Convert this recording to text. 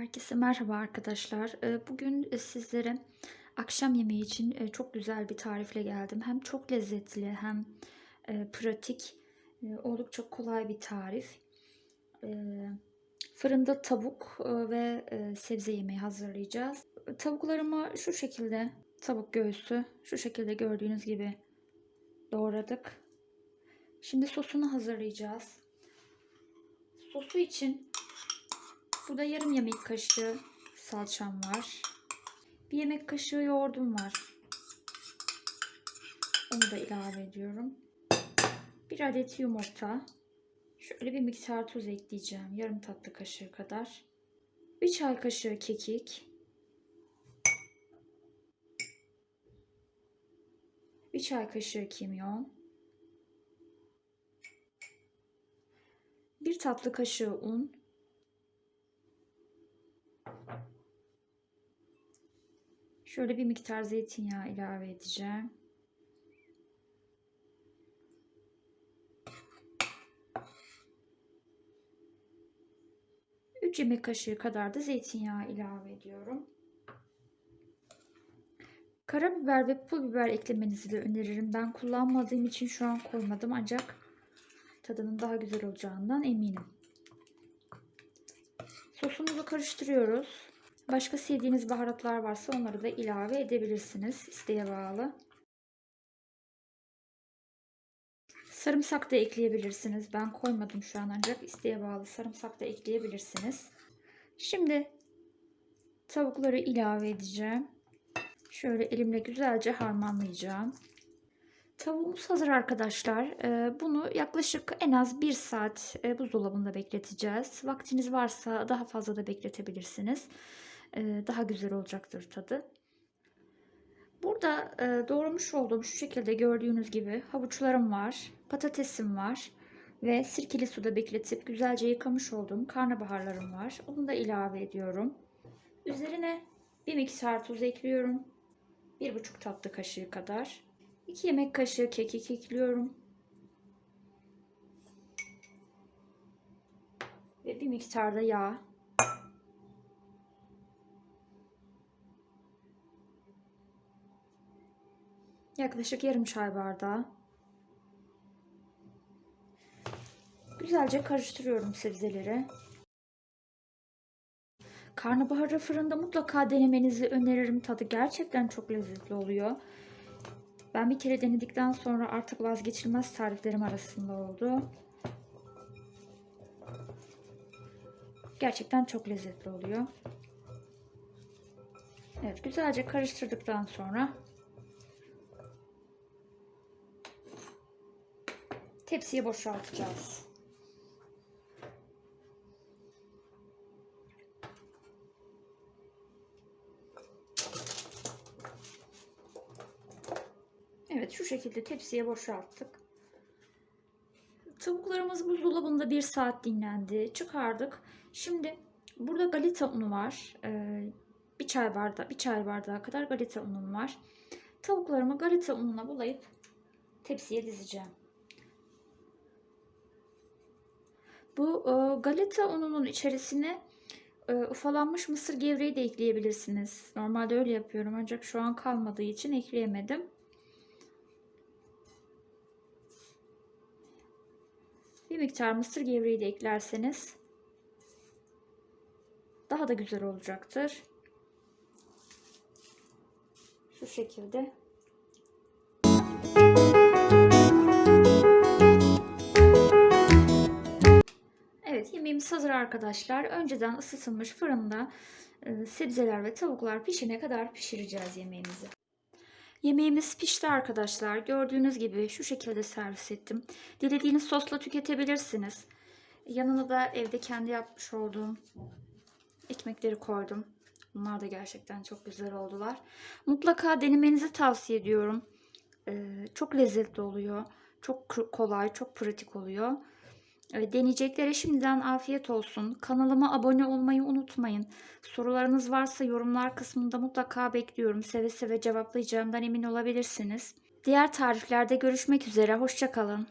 Herkese merhaba arkadaşlar. Ee, Bugün e, sizlere akşam yemeği için e, çok güzel bir tarifle geldim. Hem çok lezzetli hem e, pratik, oldukça kolay bir tarif. E, Fırında tavuk ve sebze yemeği hazırlayacağız. Tavuklarımı şu şekilde tavuk göğsü şu şekilde gördüğünüz gibi doğradık. Şimdi sosunu hazırlayacağız. Sosu için Burada yarım yemek kaşığı salçam var. Bir yemek kaşığı yoğurdum var. Onu da ilave ediyorum. Bir adet yumurta. Şöyle bir miktar tuz ekleyeceğim. Yarım tatlı kaşığı kadar. Bir çay kaşığı kekik. Bir çay kaşığı kimyon. Bir tatlı kaşığı un. Şöyle bir miktar zeytinyağı ilave edeceğim. Üç yemek kaşığı kadar da zeytinyağı ilave ediyorum. Karabiber ve pul biber eklemenizi de öneririm. Ben kullanmadığım için şu an koymadım ancak tadının daha güzel olacağından eminim. Sosumuzu karıştırıyoruz. Başka sevdiğiniz baharatlar varsa onları da ilave edebilirsiniz. isteğe bağlı. Sarımsak da ekleyebilirsiniz. Ben koymadım şu an ancak isteğe bağlı sarımsak da ekleyebilirsiniz. Şimdi tavukları ilave edeceğim. Şöyle elimle güzelce harmanlayacağım. Tavuğumuz hazır arkadaşlar. Ee, Bunu yaklaşık en az 1 saat e, buzdolabında bekleteceğiz. Vaktiniz varsa daha fazla da bekletebilirsiniz. Ee, Daha güzel olacaktır tadı. Burada e, doğramış olduğum şu şekilde gördüğünüz gibi havuçlarım var, patatesim var ve sirkeli suda bekletip güzelce yıkamış olduğum karnabaharlarım var. Onu da ilave ediyorum. Üzerine bir miktar tuz ekliyorum. 1,5 tatlı kaşığı kadar. 2 yemek kaşığı kekik ekliyorum. Ve bir miktar da yağ. Yaklaşık yarım çay bardağı. Güzelce karıştırıyorum sebzeleri. Karnabaharı fırında mutlaka denemenizi öneririm. Tadı gerçekten çok lezzetli oluyor. Ben bir kere denedikten sonra artık vazgeçilmez tariflerim arasında oldu. Gerçekten çok lezzetli oluyor. Evet güzelce karıştırdıktan sonra tepsiye boşaltacağız. Evet şu şekilde tepsiye boşalttık. Tavuklarımız buzdolabında bir saat dinlendi. Çıkardık. Şimdi burada galeta unu var. Ee, bir çay bardağı, bir çay bardağı kadar galeta unum var. Tavuklarımı galeta ununa bulayıp tepsiye dizeceğim. Bu e, galeta ununun içerisine e, ufalanmış mısır gevreği de ekleyebilirsiniz. Normalde öyle yapıyorum ancak şu an kalmadığı için ekleyemedim. Bir miktar mısır gevreği de eklerseniz daha da güzel olacaktır. Şu şekilde. Yemeğimiz hazır arkadaşlar. Önceden ısıtılmış fırında e, sebzeler ve tavuklar pişene kadar pişireceğiz yemeğimizi. Yemeğimiz pişti arkadaşlar. Gördüğünüz gibi şu şekilde servis ettim. Dilediğiniz sosla tüketebilirsiniz. Yanına da evde kendi yapmış olduğum ekmekleri koydum. Bunlar da gerçekten çok güzel oldular. Mutlaka denemenizi tavsiye ediyorum. Ee, çok lezzetli oluyor. Çok kolay, çok pratik oluyor. Ee, deneyeceklere şimdiden afiyet olsun. Kanalıma abone olmayı unutmayın. Sorularınız varsa yorumlar kısmında mutlaka bekliyorum. Seve seve cevaplayacağımdan emin olabilirsiniz. Diğer tariflerde görüşmek üzere. Hoşçakalın.